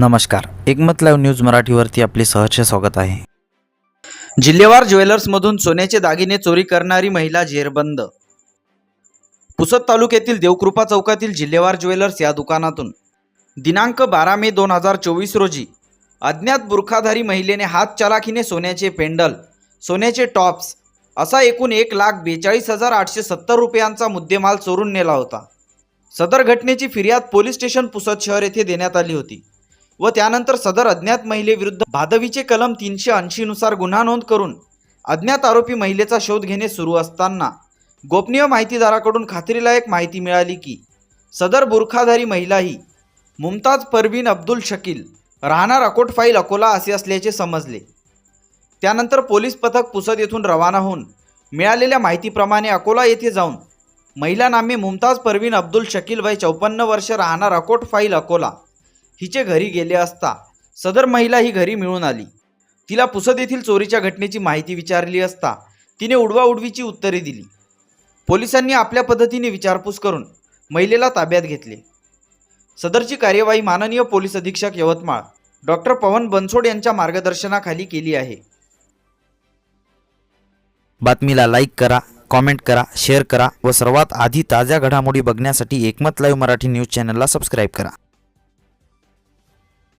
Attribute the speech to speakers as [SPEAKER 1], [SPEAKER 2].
[SPEAKER 1] नमस्कार. एकमत live news मराठीवरती आपले सहर्ष स्वागत आहे.
[SPEAKER 2] जिल्हेवार ज्वेलर्समधून सोन्याचे दागिने चोरी करणारी महिला जेरबंद. पुसद तालुक्यातील देवकृपा चौकातील जिल्हेवार ज्वेलर्स या दुकानातून. दिनांक बारा मे दोन हजार चोवीस रोजी अज्ञात बुरखाधारी महिलेने हात चालाखीने सोन्याचे पेंडल सोन्याचे टॉप्स असा एकूण एक लाख बेचाळीस हजार आठशे सत्तर रुपयांचा मुद्देमाल चोरून नेला होता. सदर घटनेची फिर्याद पोलीस स्टेशन पुसद शहर येथे देण्यात आली होती. व त्यानंतर सदर अज्ञात महिलेविरुद्ध भादवीचे कलम तीनशे ऐंशीनुसार गुन्हा नोंद करून अज्ञात आरोपी महिलेचा शोध घेणे सुरू असताना गोपनीय माहितीदाराकडून खात्रीलायक माहिती मिळाली की सदर बुरखाधारी महिला ही मुमताज परवीन अब्दुल शकील राहणार अकोट फाईल अकोला असे असल्याचे समजले. त्यानंतर पोलीस पथक पुसद येथून रवाना होऊन मिळालेल्या माहितीप्रमाणे अकोला येथे जाऊन महिला नामे मुमताज परवीन अब्दुल शकील वय चौपन्न वर्ष राहणार अकोट फाईल अकोला हिचे घरी गेले असता सदर महिला ही घरी मिळून आली. तिला पुसद येथील चोरीच्या घटनेची माहिती विचारली असता तिने उडवाउडवीची उत्तरे दिली. पोलिसांनी आपल्या पद्धतीने विचारपूस करून महिलेला ताब्यात घेतले. सदरची कार्यवाही माननीय पोलीस अधीक्षक यवतमाळ डॉक्टर पवन बनसोड यांच्या मार्गदर्शनाखाली केली आहे.
[SPEAKER 1] बातमीला लाईक करा कॉमेंट करा शेअर करा व सर्वात आधी ताज्या घडामोडी बघण्यासाठी एकमत लाईव्ह मराठी न्यूज चॅनलला सबस्क्राईब करा.